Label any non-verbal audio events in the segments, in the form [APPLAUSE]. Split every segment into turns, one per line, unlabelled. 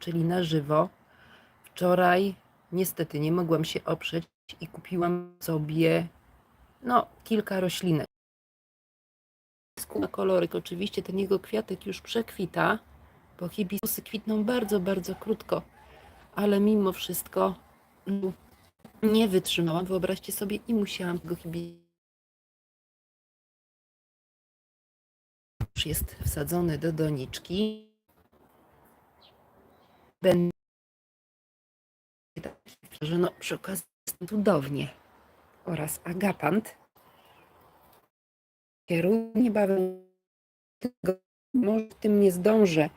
czyli na żywo. Wczoraj niestety nie mogłam się oprzeć i kupiłam sobie no, kilka roślinek. Na koloryk, oczywiście ten jego kwiatek już przekwita, bo hibiskusy kwitną bardzo, bardzo krótko, ale mimo wszystko no, nie wytrzymałam, wyobraźcie sobie, i musiałam tego hibiskusa już jest wsadzony do doniczki. Będę że no przy okazji cudownie oraz agapant. Kieruję niebawem może tym nie zdążę,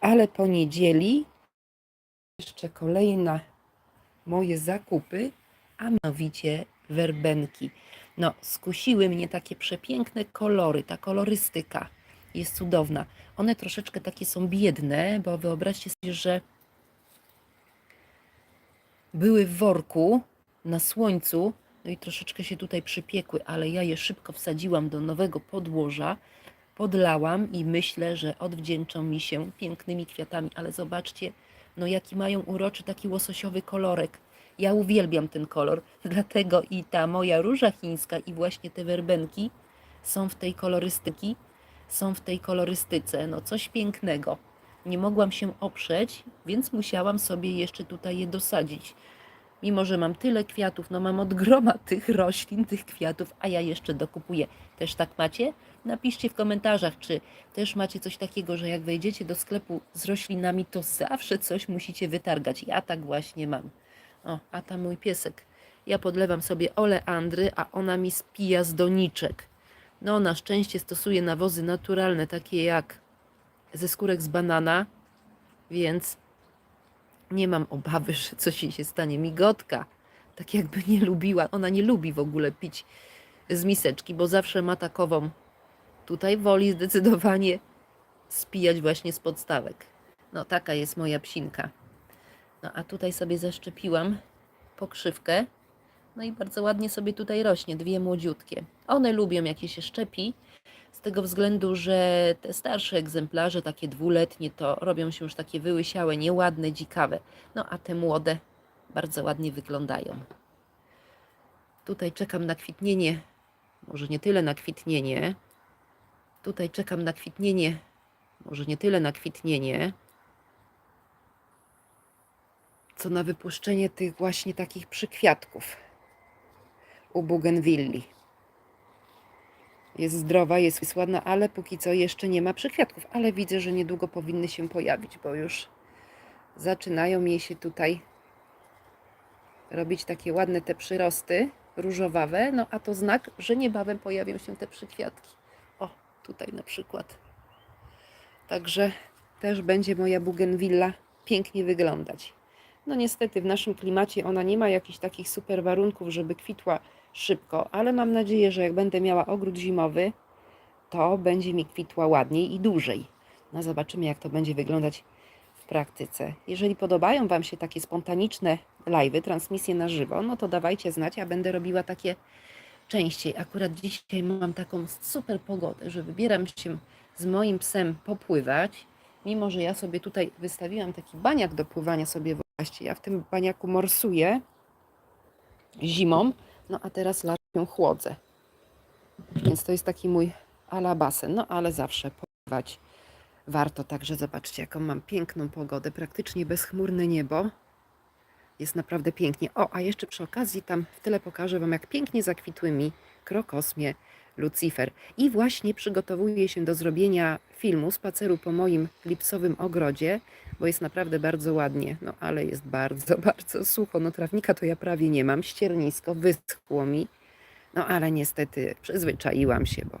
ale po niedzieli jeszcze kolejne moje zakupy, a mianowicie werbenki. No, skusiły mnie takie przepiękne kolory, ta kolorystyka jest cudowna. One troszeczkę takie są biedne, bo wyobraźcie sobie, że były w worku na słońcu, no i troszeczkę się tutaj przypiekły, ale ja je szybko wsadziłam do nowego podłoża, podlałam i myślę, że odwdzięczą mi się pięknymi kwiatami, ale zobaczcie, no jaki mają uroczy taki łososiowy kolorek. Ja uwielbiam ten kolor, [LAUGHS] dlatego i ta moja róża chińska i właśnie te werbenki są w tej kolorystyki, są w tej kolorystyce, no coś pięknego. Nie mogłam się oprzeć, więc musiałam sobie jeszcze tutaj je dosadzić. Mimo, że mam tyle kwiatów, no mam od groma [LAUGHS] tych roślin, tych kwiatów, a ja jeszcze dokupuję. Też tak macie? Napiszcie w komentarzach, czy też macie coś takiego, że jak wejdziecie do sklepu z roślinami, to zawsze coś musicie wytargać. Ja tak właśnie mam. O, a tam mój piesek. Ja podlewam sobie oleandry, a ona mi spija z doniczek. No, na szczęście stosuję nawozy naturalne, takie jak ze skórek z banana, więc nie mam obawy, że coś jej się stanie. Migotka, tak jakby nie lubiła, ona nie lubi w ogóle pić z miseczki, bo zawsze ma takową. Tutaj woli zdecydowanie spijać właśnie z podstawek. No, taka jest moja psinka. No, a tutaj sobie zaszczepiłam pokrzywkę. No i bardzo ładnie sobie tutaj rośnie, dwie młodziutkie. One lubią, jak je się szczepi, tego względu, że te starsze egzemplarze, takie dwuletnie, to robią się już takie wyłysiałe, nieładne, dzikawe. No a te młode bardzo ładnie wyglądają. Tutaj czekam na kwitnienie, może nie tyle na kwitnienie. Tutaj czekam na kwitnienie, może nie tyle na kwitnienie, co na wypuszczenie tych właśnie takich przykwiatków u Bougainvilli. Jest zdrowa, jest ładna, ale póki co jeszcze nie ma przykwiatków, ale widzę, że niedługo powinny się pojawić, bo już zaczynają jej się tutaj robić takie ładne te przyrosty różowawe, no a to znak, że niebawem pojawią się te przykwiatki. O, tutaj na przykład. Także też będzie moja Bougainvilla pięknie wyglądać. No niestety w naszym klimacie ona nie ma jakichś takich super warunków, żeby kwitła szybko, ale mam nadzieję, że jak będę miała ogród zimowy, to będzie mi kwitła ładniej i dłużej. No zobaczymy, jak to będzie wyglądać w praktyce. Jeżeli podobają Wam się takie spontaniczne live'y, transmisje na żywo, no to dawajcie znać, ja będę robiła takie częściej. Akurat dzisiaj mam taką super pogodę, że wybieram się z moim psem popływać, mimo że ja sobie tutaj wystawiłam taki baniak do pływania sobie właśnie. Ja w tym baniaku morsuję zimą, no a teraz latem chłodzę. Więc to jest taki mój ala basen. No ale zawsze pływać warto. Także zobaczcie, jaką mam piękną pogodę. Praktycznie bezchmurne niebo. Jest naprawdę pięknie. O, a jeszcze przy okazji tam w tyle pokażę Wam, jak pięknie zakwitły mi krokosmie Lucifer. I właśnie przygotowuję się do zrobienia filmu spaceru po moim lipsowym ogrodzie, bo jest naprawdę bardzo ładnie. No ale jest bardzo, [LAUGHS] bardzo sucho. No trawnika to ja prawie nie mam. Ściernisko wyschło mi. No ale niestety przyzwyczaiłam się, bo